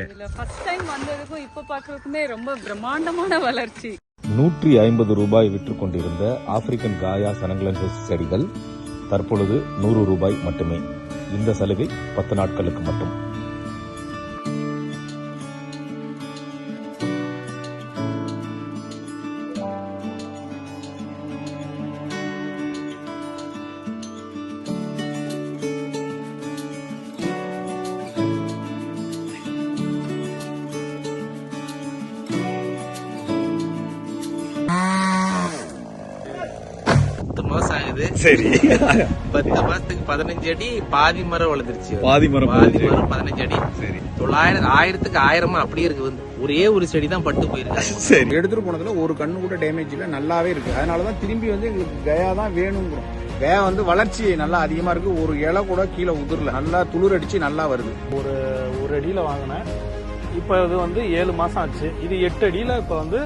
இதுல first time வந்ததுக்கும் இப்ப பாக்குறதுக்குமே ரொம்ப பிரம்மாண்டமான வளர்ச்சி. நூற்றி ஐம்பது ரூபாய் விற்று கொண்டிருந்த ஆப்பிரிக்கன் காயா சனங்கலன்சஸ் செடிகள் தற்பொழுது நூறு ரூபாய் மட்டுமே. இந்த சலுகை பத்து நாட்களுக்கு மட்டும். ஆகுது சரி. பத்து மாசத்துக்கு பதினஞ்சு அடி பாதி மரம் வளர்ந்துருச்சு. பாதி மரம் பாதி. மரம் பதினஞ்சு அடி. சரி. தொள்ளாயிரம் ஆயிரத்துக்கு ஆயிரமா அப்படியே இருக்கு. வந்து ஒரே ஒரு செடி தான் பட்டு போயிருக்கு சரி. எடுத்துட்டு போனதுல ஒரு கண்ணு கூட டேமேஜ் இல்ல. நல்லாவே இருக்கு. அதனாலதான் திரும்பி வந்து எங்களுக்கு கயா தான் வேணுங்கிறோம். கயா வந்து வளர்ச்சி நல்லா அதிகமா இருக்கு. ஒரு இலை கூட கீழே உதிரல. நல்லா துளிர் அடிச்சு நல்லா வருது. ஒரு அடியில வாங்கினேன். இப்போ இது வந்து ஏழு மாசம் ஆச்சு. இது எட்டு அடியில இப்போ வந்து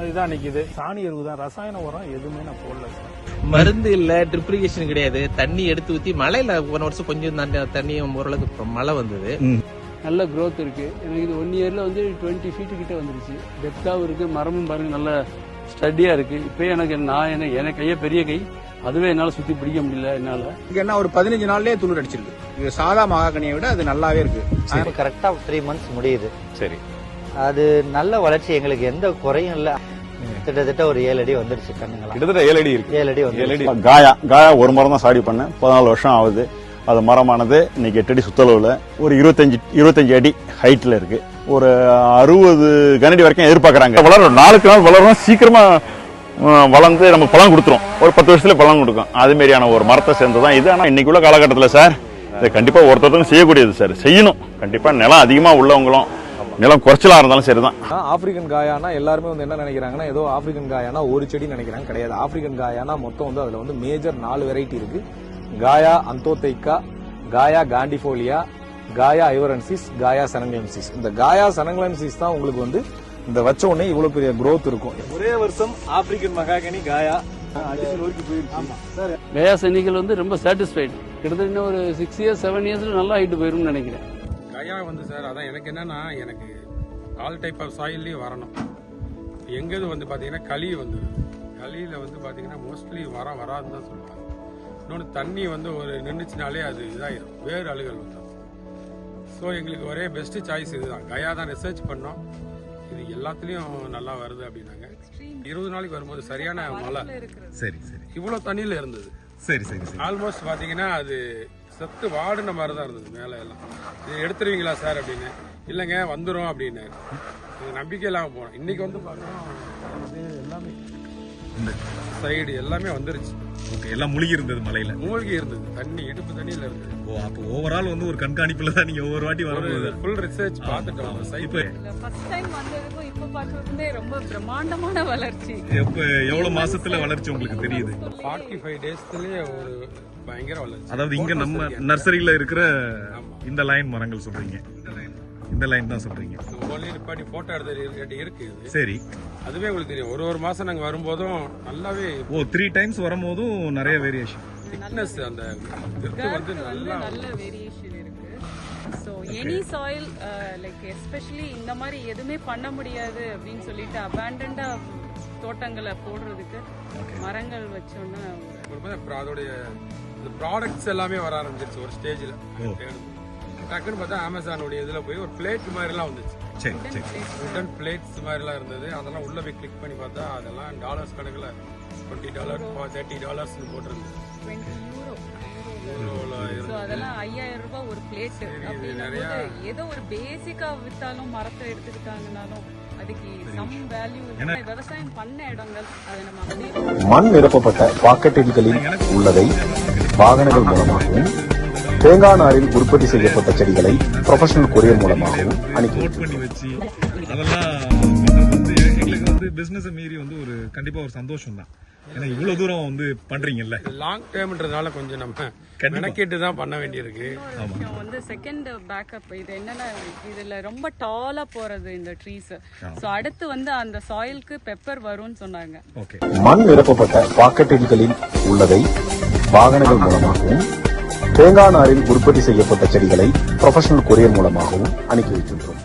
இதான் நிக்குது. சாணி எருவு தான். ரசாயன உரம் எதுவுமே நான் போடல சார். மருந்து இல்ல ட்ரிப்ளிகேஷன் கிடையாது. தண்ணி எடுத்து ஊத்தி மழையில போன வருஷம் கொஞ்சம் தண்ணி- ஓரளவுக்கு மழை வந்தது. நல்ல growth இருக்கு. எனக்கு இது ஒன் இயர்ல வந்து டுவெண்ட்டி ஃபீட் கிட்ட வந்துருச்சு. டெப்தாவும் இருக்கு மரமும் பாருங்க நல்ல ஸ்டடியா இருக்கு. இப்போ எனக்கு நான் எனக்கு எனக்கு கையே பெரிய கை. அதுவே என்னால சுத்தி பிடிக்க முடியல என்னால. இங்க என்ன ஒரு பதினஞ்சு நாள்லயே துளிர் அடிச்சிருக்கு இது சாதா மகாகனியை விட அது நல்லாவே இருக்கு. கரெக்டா த்ரீ மந்த்ஸ் முடியுது. சரி. அது நல்ல வளர்ச்சி எங்களுக்கு எந்த குறையும் இல்ல. கிட்டத்தட்ட ஒரு ஏழு அடி வந்துருச்சு கண்ணுங்களா கிட்டத்தட்ட ஏழு அடி இருக்கு. ஏழு அடி அடி. காயா காயா ஒரு மரம் தான் சாடி பண்ணேன். பதினாலு வருஷம் ஆகுது. அது மரமானது இன்னைக்கு எட்டு அடி சுத்தளவுல ஒரு இருபத்தஞ்சு இருபத்தஞ்சு அடி ஹைட்ல இருக்கு. ஒரு அறுபது கனடி வரைக்கும் எதிர்பார்க்கறாங்க. வளரும். நாளுக்கு நாள் வளரும். சீக்கிரமா அஹ், வளர்ந்து நம்ம பழம் கொடுத்துரும். ஒரு பத்து வருஷத்துல பழம் கொடுக்கும். அது மாதிரியான ஒரு மரத்தை சேர்ந்ததான் இது. ஆனா இன்னைக்கு உள்ள காலகட்டத்தில் சார் இது கண்டிப்பா ஒருத்தருக்கும் செய்யக்கூடியது சார். செய்யணும். கண்டிப்பா நிலம் அதிகமா உள்ளவங்களும் நிலம் குறைச்சலா இருந்தாலும் சரிதான். ஆப்பிரிக்கன் காயானா எல்லாருமே வந்து என்ன நினைக்கிறாங்கன்னா ஏதோ ஆப்பிரிக்கன் காயானா ஒரு செடி நினைக்கிறாங்க கிடையாது. ஆப்பிரிக்கன் காயானா மொத்தம் வந்து அதுல வந்து மேஜர் நாலு வெரைட்டி இருக்கு. காயா அந்தோதைக்கா காயா காண்டிஃபோலியா காயா ஐவரன்சிஸ் காயா சனங்கலன்சிஸ் இந்த காயா சனங்கலன்சிஸ் தான் உங்களுக்கு வந்து இந்த வச்ச உடனே இவ்வளவு பெரிய growth இருக்கும். ஒரே வருஷம் ஆப்பிரிக்கன் மகாகனி காயா கயா சனிகள் வந்து ரொம்ப சாட்டிஸ்ஃபைடு கிட்டத்தட்ட இன்னும் ஒரு சிக்ஸ் இயர்ஸ் செவன் இயர்ஸ்ல நல்லா ஹைட்டு போயிரும்னு நினைக்கிறேன். கயா வந்து சார் அதான் எனக்கு என்னன்னா எனக்கு ஆல் டைப் ஆஃப் சாயில்லையும் வரணும். எங்கது வந்து பார்த்தீங்கன்னா களி வந்துடுது களியில் வந்து பார்த்தீங்கன்னா மோஸ்ட்லி வரம் வராதுன்னு தான் சொல்லுவாங்க. இன்னொன்று தண்ணி வந்து ஒரு நின்றுச்சுனாலே அது இதாயிரும். வேறு அழுகல் வந்துடும் ஸோ எங்களுக்கு ஒரே பெஸ்ட் சாய்ஸ் இதுதான். கயா தான் ரிசர்ச் பண்ணோம். இது எல்லாத்துலேயும் நல்லா வருது அப்படின்னாங்க. இருபது நாளைக்கு வரும்போது சரியான மழை. சரி சரி. இவ்வளோ தண்ணியில் இருந்தது. சரி சரி ஆல்மோஸ்ட் பாத்தீங்கன்னா அது செத்து வாடின மாதிரி தான் இருந்தது மேலே எல்லாம். இது எடுத்துருவீங்களா சார் அப்படின்னு. இல்லைங்க வந்துடும் அப்படின்னு. நம்பிக்கை இல்லாமல் போனோம் இன்னைக்கு வந்து பார்க்குறோம் எல்லாமே இந்த சைடு எல்லாமே வந்துருச்சு. ஓகே எல்லாம் முழுகி இருந்தது மலையில. மூழ்கி இருந்தது. தண்ணி இடுப்பு தண்ணியில் இருந்தது. ஓ அப்போ ஓவரால் வந்து ஒரு கண்காணிப்புல தான் நீங்க ஒவ்வொரு வாட்டி வரும்போது. ஃபுல் ரிசர்ச் பார்த்துட்டோம் இதுல ஃபர்ஸ்ட் டைம் வந்ததுக்கும் இப்ப பாக்குறதுக்குமே ரொம்ப பிரம்மாண்டமான வளர்ச்சி. எப்ப எவ்வளவு மாசத்துல வளர்ச்சி உங்களுக்கு தெரியுது? ஃபார்ட்டி ஃபைவ் டேஸ்லயே ஒரு பயங்கர வளர்ச்சி. அதாவது இங்க நம்ம நர்சரியில இருக்கிற இந்த லைன் மரங்கள் சொல்றீங்க. இந்த லைன் தான் சொல்றீங்க. ஒன்லி நிப்பாட்டி போட்டோ எடுத்து இருக்கு இது. சரி. அதுவே உங்களுக்கு தெரியும். ஒரு ஒரு மாசம் நாங்க வரும்போதும் நல்லாவே ஓ த்ரீ டைம்ஸ் வரும்போதும் நிறைய வேரியேஷன் திக்னஸ் அந்த வந்து நல்லா நல்ல வேரியேஷன் இருக்கு. So any soil like especially இந்த மாதிரி எதுவுமே பண்ண முடியாது அப்படின்னு சொல்லிட்டு அபேண்டண்டா தோட்டங்களை போடுறதுக்கு மரங்கள் வச்சோன்னா அதோடைய இந்த ப்ராடக்ட்ஸ் எல்லாமே வர ஆரம்பிச்சிருச்சு. ஒரு ஸ்டேஜில் டக்குன்னு பார்த்தா அமேசானுடைய இதில் போய் ஒரு பிளேட் மாதிரிலாம் வந்துச்சு. சரி சரி. உடன் பிளேட்ஸ் மாதிரிலாம் இருந்தது. அதெல்லாம் உள்ள போய் கிளிக் பண்ணி பார்த்தா அதெல்லாம் டாலர்ஸ் கணக்கில் டுவெண்ட்டி டாலர் தேர்ட்டி டாலர்ஸ்னு போட்டிருந்தது. அதெல்லாம் ஐயாயிரம் ரூபாய் ஒரு பிளேட் போது ஏதோ ஒரு பேசிக்கா வித்தாலும் மரத்தை எடுத்துக்கிட்டாங்கனாலும் அதுக்கு சம் வேல்யூ விவசாயம் பண்ண இடங்கள் அதை நம்ம அப்படியே மண் நிரப்பப்பட்ட பாக்கெட்டுகளில் உள்ளதை வாகனங்கள் மூலமாகவும் தேங்காய் நாரில் உற்பத்தி செய்யப்பட்ட செடிகளை ப்ரொஃபஷனல் கொரியர் மூலமாகவும் அனுப்பி நோட் பண்ணி வச்சு அதெல்லாம் வந்து எங்களுக்கு வந்து பிசினஸ் மீறி வந்து ஒரு கண்டிப்பா ஒரு சந்தோஷம் தான் ஏன்னா இவ்வளவு தூரம் வந்து பண்றீங்கல்ல. லாங் டேர்ம்ன்றதுனால கொஞ்சம் நம்ம கண்டிப்பா. மெனக்கெட்டு தான் பண்ண வேண்டியிருக்கு. வந்து செகண்ட் பேக்கப் இது என்னன்னா இதுல ரொம்ப டாலா போறது இந்த ட்ரீஸ் ஸோ அடுத்து வந்து அந்த சாயிலுக்கு பெப்பர் வரும்னு சொன்னாங்க. ஓகே மண் நிரப்பப்பட்ட பாக்கெட்டுகளில் உள்ளதை வாகனங்கள் மூலமாகவும் தேங்காய் நாரில் உற்பத்தி செய்யப்பட்ட செடிகளை ப்ரொஃபஷனல் கொரியர் மூலமாகவும் அனுப்பி வைக்கின்றோம்.